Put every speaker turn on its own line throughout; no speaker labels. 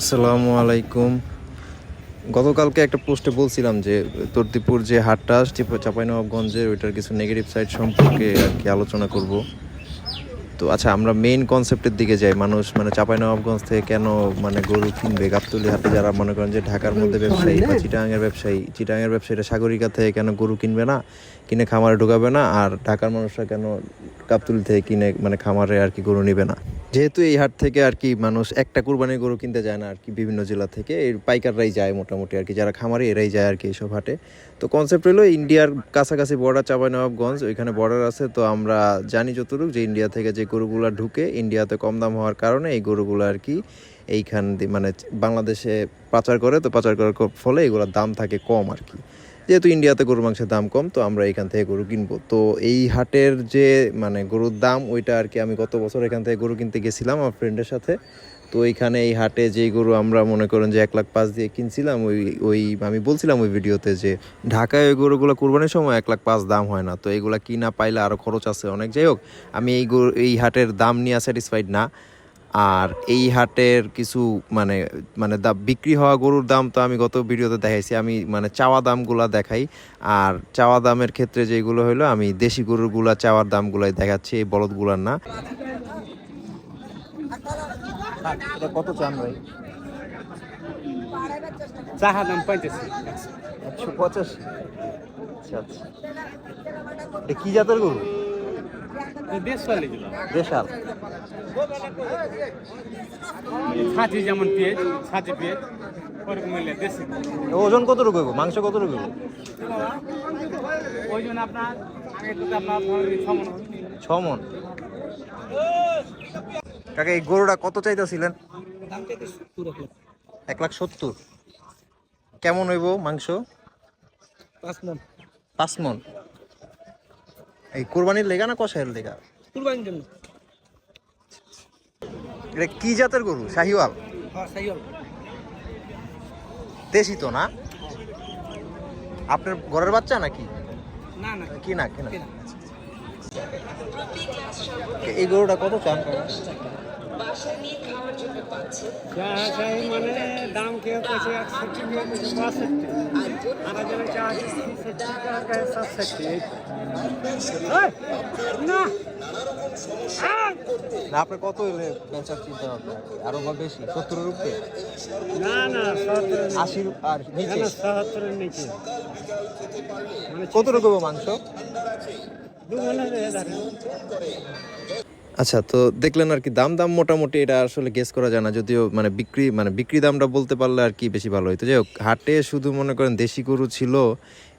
আসসালামু আলাইকুম। গতকালকে একটা পোস্টে বলছিলাম যে তর্তিপুর যে হাটটা, চাপাইনবাবগঞ্জের, ওইটার কিছু নেগেটিভ সাইড সম্পর্কে আর কি আলোচনা করব। তো আচ্ছা আমরা মেইন কনসেপ্টের দিকে যাই। মানুষ মানে চাঁপাইনবাবগঞ্জ থেকে কেন মানে গরু কিনবে? গাবতলি হাটে যারা মনে করেন যে ঢাকার মধ্যে ব্যবসায়ী বা চিটাঙের ব্যবসায়ী চিটাঙের ব্যবসায়ীরা সাগরিকা থেকে কেন গরু কিনবে না? কিনে খামারে ঢোকাবে না? আর ঢাকার মানুষরা কেন গাবতলি থেকে কিনে মানে খামারে আর কি গরু নেবে না? যেহেতু এই হাট থেকে আর কি মানুষ একটা কুরবানির গরু কিনতে যায় না আর কি বিভিন্ন জেলা থেকে এই পাইকাররাই যায় মোটামুটি আর কি। যারা খামারে এরাই যায় আর কি এইসব হাটে। তো কনসেপ্ট হলো ইন্ডিয়ার কাছাকাছি বর্ডার চাঁপাইনবাবগঞ্জ ওইখানে বর্ডার আছে। তো আমরা জানি যতটুকু যে ইন্ডিয়া থেকে যে গরুগুলো ঢুকে ইন্ডিয়াতে কম দাম হওয়ার কারণে এই গরুগুলো আর কি এইখান দিয়ে মানে বাংলাদেশে পাচার করে, তো পাচার করার ফলে এগুলোর দাম থাকে কম আর কি। যেহেতু ইন্ডিয়াতে গরুর মাংসের দাম কম, তো আমরা এখান থেকে গরু কিনবো। তো এই হাটের যে মানে গরুর দাম, ওইটা আর কি আমি গত বছর এখান থেকে গরু কিনতে গেছিলাম আমার ফ্রেন্ডের সাথে। তো এইখানে এই হাটে যেই গরু আমরা মনে করেন যে এক লাখ পাঁচ দিয়ে কিনছিলাম, ওই ওই, আমি বলছিলাম ওই ভিডিওতে যে ঢাকায় ওই গরুগুলো কোরবানির সময় এক লাখ পাঁচ দাম হয় না। তো এইগুলা কিনা পাইলে আরও খরচ আছে। অনেক যাই হোক, আমি এই গরু, এই হাটের দাম নিয়ে স্যাটিসফাইড না। আর এই হাটের কিছু মানে মানে দা, বিক্রি হওয়া গরুর দাম তো আমি গত ভিডিওতে দেখাইছি। আমি মানে চাওয়া দামগুলা দেখাই। আর চাওয়া দামের ক্ষেত্রে যেগুলো হলো আমি দেশি গরুরগুলা চাওয়ার দামগুলাই দেখাচ্ছি, এই বলদগুলার না। কত চান ভাই? আচ্ছা আচ্ছা। কি জাতের গরু? দেশাল
যেমন পেঁয়াজ পেঁয়াজ
ওজন কত রকম মাংস কত রকম
ওই জন্য আপনার আগে তো আপনার ধরেন ছ মন। হবে।
কাকা এই গরুটা কত চাইতেছিলেন?
এক লাখ।
এক লাখ সত্তর। কেমন হইব মাংস?
পাঁচ মন।
পাঁচ মন। এই কোরবানির লেগা না কষাইয়ের লেগা?
কুরবানির জন্য।
এটা কি জাতের গরু? শাহিওয়াল?
হ্যাঁ সাই
দেশি তো না? আপনার ঘরের বাচ্চা নাকি?
না না।
কি না কি না?
কেনা।
এই গরুটা কত চান
মানে দাম কেউ কইছে একষট্টি কেউ কইছে বাষট্টি। না
কত হইলে বেচার চিন্তা ভাবনা? আরও বা বেশি? সত্তরের উপরে?
না না
আশির আর নিচে?
সত্তরের নিচে। মানে
কত রকম মাংস? আচ্ছা তো দেখলেন আর কি, দাম দাম মোটামুটি এটা আসলে গেস করা যায় না। যদিও মানে বিক্রি মানে বিক্রি দামটা বলতে পারলে আর কি বেশি ভালো হইতো। যাই হোক হাটে শুধু মনে করেন দেশি গরু ছিল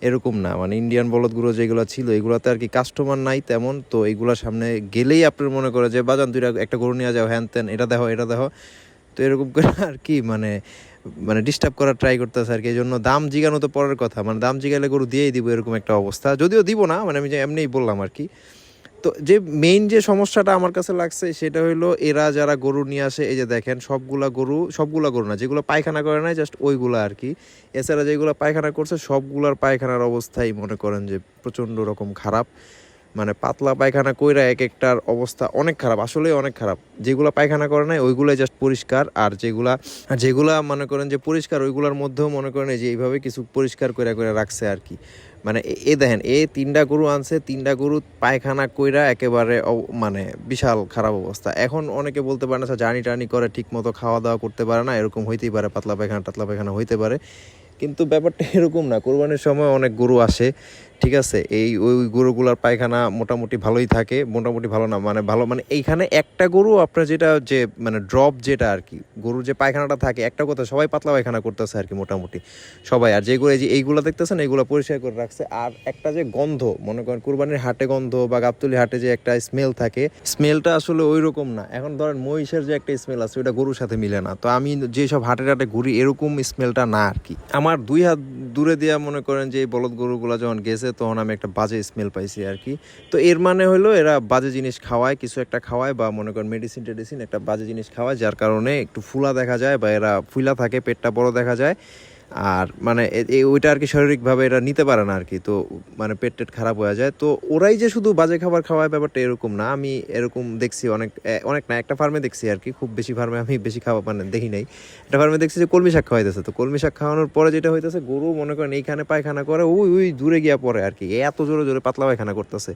এরকম না। মানে ইন্ডিয়ান বলদ গরু যেগুলো ছিল, এগুলোতে আর কি কাস্টমার নাই তেমন। তো এইগুলোর সামনে গেলেই আপনার মনে করে যে, বাজান দুইটা একটা গরু নিয়ে যাও, হ্যান ত্যান, এটা দেখো এটা দেখো তো এরকম করে আর কি মানে মানে ডিস্টার্ব করার ট্রাই করতেছে আর কি। এই জন্য দাম জিগানো তো পরের কথা। মানে দাম জিগালে গরু দিয়েই দিব এরকম একটা অবস্থা। যদিও দিব না মানে আমি এমনিই বললাম আর কি। তো যে মেইন যে সমস্যাটা আমার কাছে লাগছে সেটা হলো এরা যারা গরু নিয়ে আসে, এই যে দেখেন সবগুলা গরু সবগুলা গরু না, যেগুলো পায়খানা করে নাই জাস্ট ওইগুলো আর কি এছাড়া যেগুলো পায়খানা করছে, সবগুলার পায়খানার অবস্থাই মনে করেন যে প্রচণ্ড রকম খারাপ। মানে পাতলা পায়খানা কইরা এক একটার অবস্থা অনেক খারাপ, আসলেই অনেক খারাপ। যেগুলো পায়খানা করে নাই, ওইগুলাই জাস্ট পরিষ্কার। আর যেগুলা যেগুলা মনে করেন যে পরিষ্কার, ওইগুলোর মধ্যেও মনে করেন যে এইভাবে কিছু পরিষ্কার করে করে রাখছে আর কি। মানে এ- দেখেন, এ তিনটা গরু আনছে, তিনটা গরু পায়খানা কইরা একেবারে মানে বিশাল খারাপ অবস্থা। এখন অনেকে বলতে পারে না স্যার জার্নি টার্নি করে ঠিক মতো খাওয়া দাওয়া করতে পারে না। এরকম হইতেই পারে, পাতলা পায়খানা, টাতলা পায়খানা হইতে পারে। কিন্তু ব্যাপারটা এরকম না, কোরবানির সময় অনেক গরু আসে। ঠিক আছে, এই ওই গরুগুলার পায়খানা মোটামুটি ভালোই থাকে, মোটামুটি ভালো না মানে ভালো মানে এইখানে একটা গরু আপনার যেটা যে মানে ড্রপ যেটা আর কি গরুর যে পায়খানাটা থাকে, একটা কথা, সবাই পাতলা পায়খানা করতেছে আর কি মোটামুটি, সবাই, আর যেগুলো, এই যে এইগুলো দেখতেছেন, এইগুলো পরিষ্কার করে রাখছে, আর একটা যে গন্ধ, মনে করেন কুরবানির হাটে গন্ধ বা গাবতলি হাটে যে একটা স্মেল থাকে স্মেলটা আসলে ওই রকম না, এখন ধরেন মহিষের যে একটা স্মেল আছে ওটা গরুর সাথে মিলে না, তো আমি যেসব হাটে হাটে ঘুরি, এরকম স্মেলটা না আর কি আমার দুই হাত দূরে দেওয়া মনে করেন যে এই বলদ গরুগুলো যখন গেছে তখন আমি একটা বাজে স্মেল পাইছি আর কি। তো এর মানে হলো এরা বাজে জিনিস খাওয়ায়, কিছু একটা খাওয়ায় বা মনে করেন মেডিসিন টেডিসিন একটা বাজে জিনিস খাওয়ায়, যার কারণে একটু ফুলা দেখা যায় বা এরা ফুলা থাকে, পেটটা বড় দেখা যায়। আর মানে ওইটা আর কি শারীরিকভাবে এটা নিতে পারে না আর কি। তো মানে পেট টেট খারাপ হয়ে যায়। তো ওরাই যে শুধু বাজে খাবার খাওয়ায় ব্যাপারটা এরকম না। আমি এরকম দেখছি অনেক অনেক না, একটা ফার্মে দেখছি আর কি। খুব বেশি ফার্মে আমি বেশি খাওয়া মানে দেখি নাই। একটা ফার্মে দেখছি যে কলমি শাক খাওয়াইতেছে। তো কলমি শাক খাওয়ানোর পরে যেটা হইতেছে, গরু মনে করেন এইখানে পায়খানা করে, ওই ওই দূরে গিয়া পরে আর কি। এত জোরে জোরে পাতলা পায়খানা করতেছে।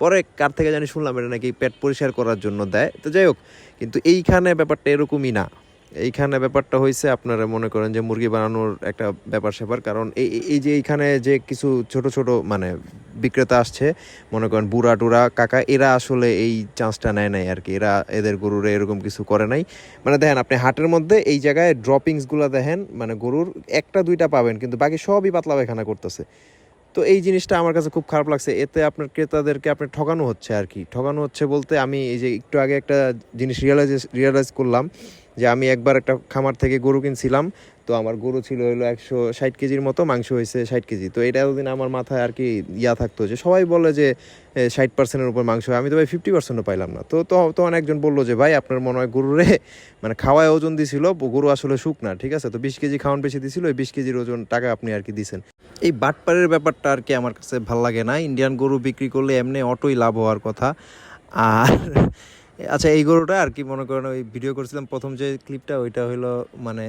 পরে কার থেকে জানি শুনলাম, এটা নাকি পেট পরিষ্কার করার জন্য দেয়। তো যাই হোক, কিন্তু এইখানে ব্যাপারটা এরকমই না। এইখানে ব্যাপারটা হয়েছে আপনারা মনে করেন যে মুরগি বানানোর একটা ব্যাপার স্যাপার, কারণ এই, এই- যে এইখানে যে কিছু ছোট ছোট মানে বিক্রেতা আসছে, মনে করেন বুড়া টুরা কাকা, এরা আসলে এই চান্সটা নেয় নাই আর কি। এরা এদের গরুরে এরকম কিছু করে নাই। মানে দেখেন, আপনি হাটের মধ্যে এই জায়গায় ড্রপিংসগুলো দেখেন মানে গরুর একটা, দুইটা পাবেন, কিন্তু বাকি সবই পাতলা পায়খানা করতেছে। তো এই জিনিসটা আমার কাছে খুব খারাপ লাগছে। এতে আপনার ক্রেতাদেরকে আপনার ঠকানো হচ্ছে আর কি। ঠকানো হচ্ছে বলতে আমি এই যে একটু আগে একটা জিনিস রিয়েলাইজ রিয়েলাইজ করলাম যে আমি একবার একটা খামার থেকে গরু কিনছিলাম। তো আমার গরু ছিল হলো একশো ষাট কেজির মতো, মাংস হয়েছে ষাট কেজি। তো এটা এতদিন আমার মাথায় আর কি ইয়া থাকতো যে সবাই বলে যে ষাট পার্সেন্টের উপর মাংস আমি তো ভাই ফিফটি পার্সেন্টও পাইলাম না। তো তো একজন বলল যে, ভাই, আপনার মনে হয় গরুরে মানে খাওয়ায় ওজন দিছিল, গরু আসলে শুক না, ঠিক আছে? তো বিশ কেজি খাওয়ান বেশি দিছিল, ওই বিশ কেজির ওজন টাকা আপনি আর কি দিছেন। এই বাটপারের ব্যাপারটা আর কি আমার কাছে ভালো লাগে না। ইন্ডিয়ান গরু বিক্রি করলে এমনি অটোই লাভ হওয়ার কথা। আর আচ্ছা এই গরুটা আর কি মনে করেন, ওই ভিডিও করছিলাম, প্রথম যে ক্লিপটা ওইটা হলো মানে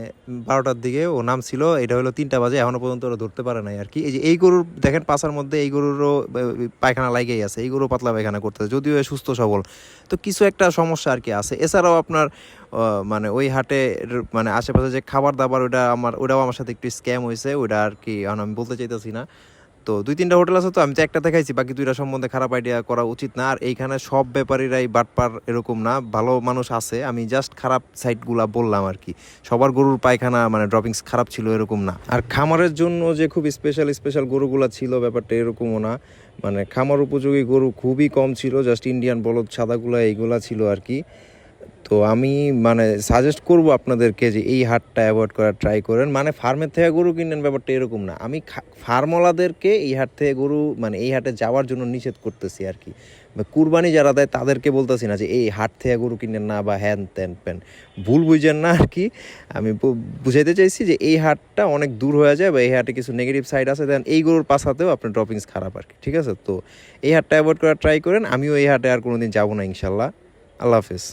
বারোটার দিকে, ও নাম ছিল, এটা হলো তিনটা বাজে, এখনও পর্যন্ত ওরা ধরতে পারে নাই আর কি। এই যে এই গরুর, দেখেন পাশার মধ্যে এই গরুরও পায়খানা লাগেই আছে, এই গরু পাতলা পায়খানা করতেছে, যদিও সুস্থ সবল। তো কিছু একটা সমস্যা আর কি আছে। এছাড়াও আপনার মানে ওই হাটে মানে আশেপাশে যে খাবার দাবার ওটা আমার ওটাও আমার সাথে একটু স্ক্যাম হয়েছে ওটা আর কি আমি বলতে চাইতেছি না। তো দুই তিনটা হোটেল আছে তো, আমি তো একটা দেখাইছি বাকি দুইটা সম্বন্ধে খারাপ আইডিয়া করা উচিত না। আর এইখানে সব ব্যাপারীরাই বাটপার এরকম না, ভালো মানুষ আছে। আমি জাস্ট খারাপ সাইটগুলা বললাম আর কি। সবার গরুর পায়খানা মানে ড্রপিংস খারাপ ছিল এরকম না। আর খামারের জন্য যে খুব স্পেশাল স্পেশাল গরুগুলা ছিল, ব্যাপারটা এরকমও না। মানে খামার উপযোগী গরু খুবই কম ছিল জাস্ট ইন্ডিয়ান বলদ সাদাগুলা এইগুলা ছিল আর কি। তো আমি মানে সাজেস্ট করব আপনাদেরকে যে এই হাটটা অ্যাভয়েড করার ট্রাই করেন। মানে ফার্মের থেকে গরু কিনেন ব্যাপারটা এরকম না। আমি ফার্মওয়ালাদেরকে এই হাট থেকে গরু মানে এই হাটে যাওয়ার জন্য নিষেধ করতেছি আর কি। কুরবানি যারা দেয় তাদেরকে বলতেছি না যে, এই হাট থেকে গরু কিনেন না বা হ্যান ত্যান প্যান। ভুল বুঝেন না আর কি। আমি বুঝাইতে চাইছি যে এই হাটটা অনেক দূর হয়ে যায় বা এই হাটে কিছু নেগেটিভ সাইড আছে দেন এই গরুর পাশাতেও আপনার ড্রপিংস খারাপ আর কি। ঠিক আছে? তো এই হাটটা অ্যাভয়েড করার ট্রাই করেন। আমিও এই হাটে আর কোনোদিন যাব না ইনশাল্লাহ। আল্লাহ হাফিজ।